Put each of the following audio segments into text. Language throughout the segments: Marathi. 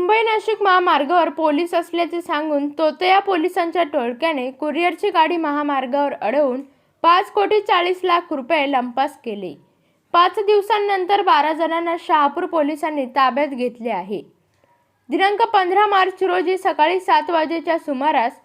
मुंबई नाशिक महामार्गावर पोलीस असल्याचे सांगून तोतया पोलिसांच्या टोळक्याने कुरिअरची गाडी महामार्गावर अडवून पाच कोटी चाळीस लाख रुपये लंपास केले. पाच दिवसांनंतर बारा जणांना शहापूर पोलिसांनी ताब्यात घेतले आहे. दिनांक पंधरा मार्च रोजी सकाळी सात वाजेच्या सुमारास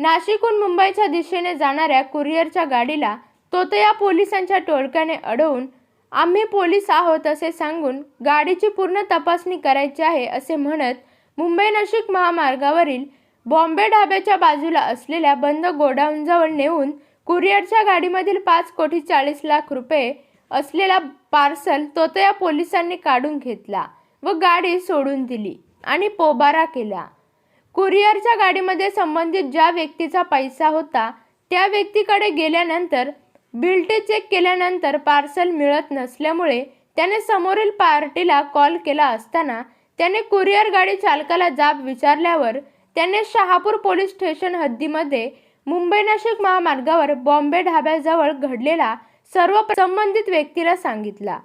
नाशिकहून मुंबईच्या दिशेने जाणाऱ्या कुरिअरच्या गाडीला तोतया पोलिसांच्या टोळक्याने अडवून आम्ही पोलीस आहोत असे सांगून गाडीची पूर्ण तपासणी करायची आहे असे म्हणत मुंबई नाशिक महामार्गावरील बॉम्बे ढाब्याच्या बाजूला असलेल्या बंद गोडाऊनजवळ नेऊन कुरिअरच्या गाडीमधील पाच कोटी चाळीस लाख रुपये असलेला पार्सल तोतया पोलिसांनी काढून घेतला व गाडी सोडून दिली आणि पोबारा केला. कुरिअरच्या गाडीमध्ये संबंधित ज्या व्यक्तीचा पैसा होता त्या व्यक्तीकडे गेल्यानंतर बिलटे चेक केल्यानंतर पार्सल मिळत नसल्यामुळे त्याने समोरील पार्टीला कॉल केला असताना त्याने कुरिअर गाडी चालकाला जाब विचारल्यावर त्याने शहापूर पोलीस स्टेशन हद्दीमध्ये मुंबई नाशिक महामार्गावर बॉम्बे ढाब्याजवळ घडलेला सर्व संबंधित व्यक्तीला सांगितला.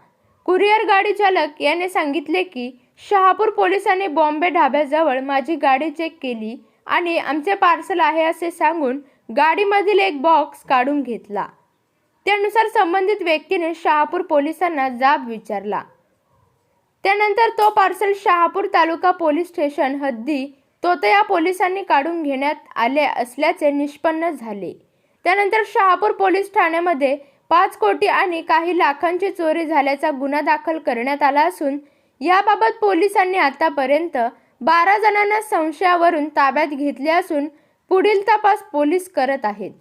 कुरिअर गाडी चालक याने सांगितले की शहापूर पोलिसांनी बॉम्बे ढाब्याजवळ माझी गाडी चेक केली आणि आमचे पार्सल आहे असे सांगून गाडीमधील एक बॉक्स काढून घेतला. त्यानुसार संबंधित व्यक्तीने शहापूर पोलिसांना जाब विचारला. त्यानंतर तो parcel Shahapur taluka police station हद्दी तोतया पोलिसांनी काढून घेण्यात आले असल्याचे निष्पन्न झाले. त्यानंतर शहापूर पोलीस ठाण्यामध्ये पाच कोटी आणि काही लाखांची चोरी झाल्याचा गुन्हा दाखल करण्यात आला असून याबाबत पोलिसांनी आतापर्यंत बारा जणांना संशयावरून ताब्यात घेतले असून पुढील तपास पोलीस करत आहेत.